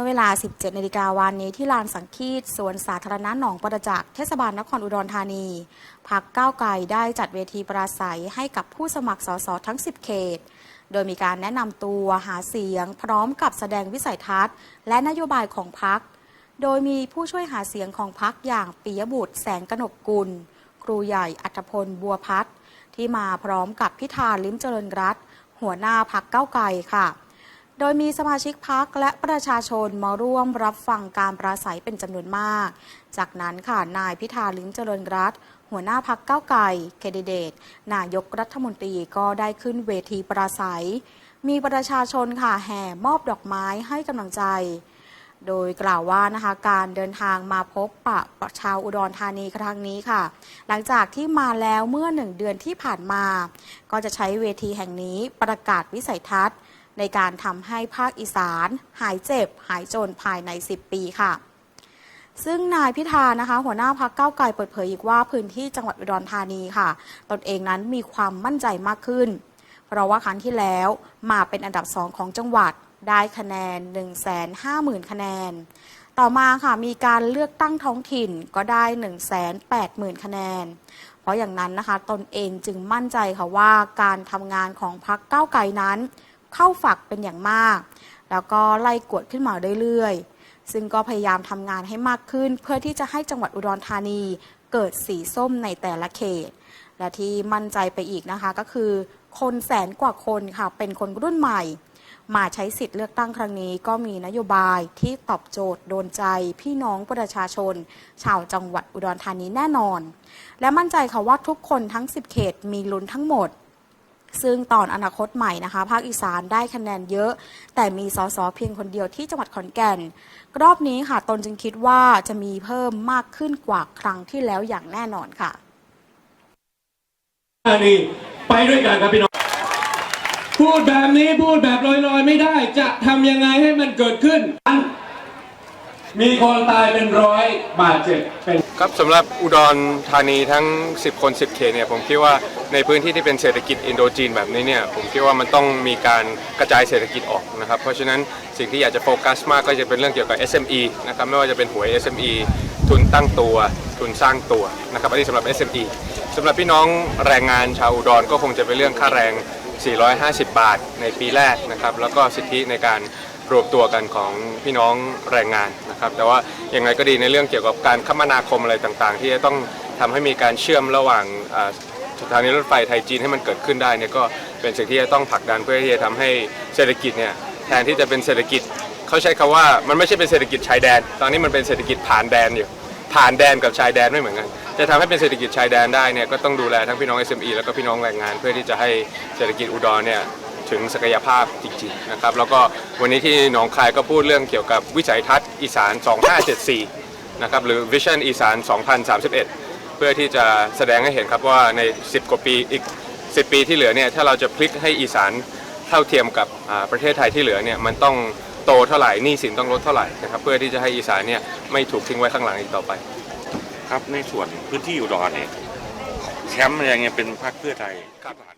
มื่อเวลา 17นาฬิกาวันนี้ที่ลานสังคีตสวนสาธารณะหนองประจักษ์เทศบาลนครอุดรธานีพักก้าวไกลได้จัดเวทีปราศัยให้กับผู้สมัครสสทั้ง 10 เขต โดยมีการแนะนำตัวหาเสียง พร้อมกับแสดงวิสัยทัศน์ และนโยบายของพัก โดยมีผู้ช่วยหาเสียงของพักอย่างปิยบุตรแสงกนกกุล ครูใหญ่อัธพลบัวพัฒน์ที่มาพร้อมกับพิธาลิ้มเจริญรัตหัวหน้าพักเก้าวไกลค่ะ โดยมีสมาชิกพักและประชาชนมาร่วมรับฟังการปราศัยเป็นจำนวนมาก จากนั้นค่ะนายพิธาลิ้มเจริญรัตหัวหน้าพักเก้าไกลแคนดิเดต นายกรัฐมนตรีก็ได้ขึ้นเวทีปราศัย มีประชาชนค่ะแห่มอบดอกไม้ให้กำลังใจ โดยกล่าวว่านะคะการเดินทางมาพบปะประชาวอุดรธานีครั้งนี้ค่ะ หลังจากที่มาแล้วเมื่อหนึ่งเดือนที่ผ่านมา ก็จะใช้เวทีแห่งนี้ประกาศวิสัยทัศน์ ในการทำให้ภาคอีสาน หายเจ็บ หายจนภายใน 10 ปีค่ะ ซึ่งนายพิธานะคะ หัวหน้าพักเก้าไกลเปิดเผยอีกว่าพื้นที่จังหวัดอุดรธานีค่ะ ตนเองนั้นมีความมั่นใจมากขึ้น เพราะว่าครั้งที่แล้วมาเป็นอันดับสองของจังหวัดได้คะแนน 150,000 คะแนน ต่อมาค่ะมีการเลือกตั้งท้องถิ่นก็ได้ 180,000 คะแนน เพราะอย่างนั้นนะคะ ตนเองจึงมั่นใจค่ะว่าการทำงานของพักเก้าวไกลนั้น เข้าฝักเป็นอย่างมาก แล้วก็ไล่กวดขึ้นมาเรื่อยๆ ซึ่งก็พยายามทำงานให้มากขึ้น เพื่อที่จะให้จังหวัดอุดรธานีเกิดสีส้มในแต่ละเขต และที่มั่นใจไปอีกนะคะก็คือ คนแสนกว่าคนค่ะเป็นคนรุ่นใหม่ มาใช้สิทธิ์เลือกตั้งครั้งนี้ ก็มีนโยบายที่ตอบโจทย์โดนใจ พี่น้องประชาชน ชาวจังหวัดอุดรธานีแน่นอน และมั่นใจค่ะว่าทุกคนทั้ง 10 เขตมีลุ้นทั้งหมด ซึ่งตอนอนาคตใหม่นะคะ ภาคอีสานได้คะแนนเยอะ แต่มีสสเพียงคนเดียวที่จังหวัดขอนแก่น รอบนี้ค่ะ ตนจึงคิดว่าจะมีเพิ่มมากขึ้นกว่าครั้งที่แล้วอย่างแน่นอนค่ะนี่ไปด้วยกันครับพี่น้อง พูดแบบนี้พูดแบบลอยๆ ไม่ได้จะทำยังไงให้มันเกิดขึ้น มีคนตายเป็นร้อยบาดเจ็บเป็น ครับสำหรับอุดรธานีทั้ง 10 คน 10 เขตเนี่ยผมคิดว่าในพื้นที่ที่เป็นเศรษฐกิจอินโดจีนแบบนี้เนี่ยผมคิดว่ามันต้องมีการกระจายเศรษฐกิจออกนะครับเพราะฉะนั้นสิ่งที่อยากจะโฟกัสมากก็จะเป็นเรื่องเกี่ยวกับ SME นะครับไม่ว่าจะเป็นหวย SME ทุนตั้งตัว ทุนสร้างตัวนะครับอันนี้สำหรับ SME สำหรับพี่น้องแรงงานชาวอุดรก็คงจะเป็นเรื่องค่าแรง 450 บาทในปีแรกนะครับแล้วก็สิทธิในการ รวมตัวกันของพี่น้องแรงงานนะครับ แต่ว่าอย่างไรก็ดีในเรื่องเกี่ยวกับการคมนาคมอะไรต่างๆ ที่จะต้องทำให้มีการเชื่อมระหว่างอ่าสถานีรถไฟไทยจีนให้มันเกิดขึ้นได้เนี่ยก็เป็นสิ่งที่จะต้องผลักดันเพื่อที่จะทำให้เศรษฐกิจเนี่ยแทนที่จะเป็นเศรษฐกิจเขาใช้คำว่ามันไม่ใช่เป็นเศรษฐกิจชายแดน ตอนนี้มันเป็นเศรษฐกิจผ่านแดนอยู่ผ่านแดนกับชายแดนไม่เหมือนกัน จะทำให้เป็นเศรษฐกิจชายแดนได้เนี่ยก็ต้องดูแลทั้งพี่น้อง SME แล้วก็พี่น้องแรงงาน เพื่อที่จะให้เศรษฐกิจอุดรเนี่ย ถึงศักยภาพจริงๆนะครับแล้วก็วันนี้ที่หนองคายก็พูดเรื่องเกี่ยวกับวิสัยทัศน์อีสาน 2574 นะครับหรือ Vision อีสาน 2031 เพื่อที่จะแสดงให้เห็นครับว่าใน 10 กว่าปีอีก 10 ปีที่เหลือเนี่ยถ้าเราจะพลิกให้อีสานเท่าเทียมกับอ่าประเทศไทยที่เหลือเนี่ยมันต้องโตเท่าไหร่หนี้สินต้องลดเท่าไหร่นะครับเพื่อที่จะให้อีสานเนี่ยไม่ถูกทิ้งไว้ข้างหลังอีกต่อไป ครับในส่วนพื้นที่อุดรเนี่ยแชมป์ยังไงเป็นพรรคเพื่อไทยครับ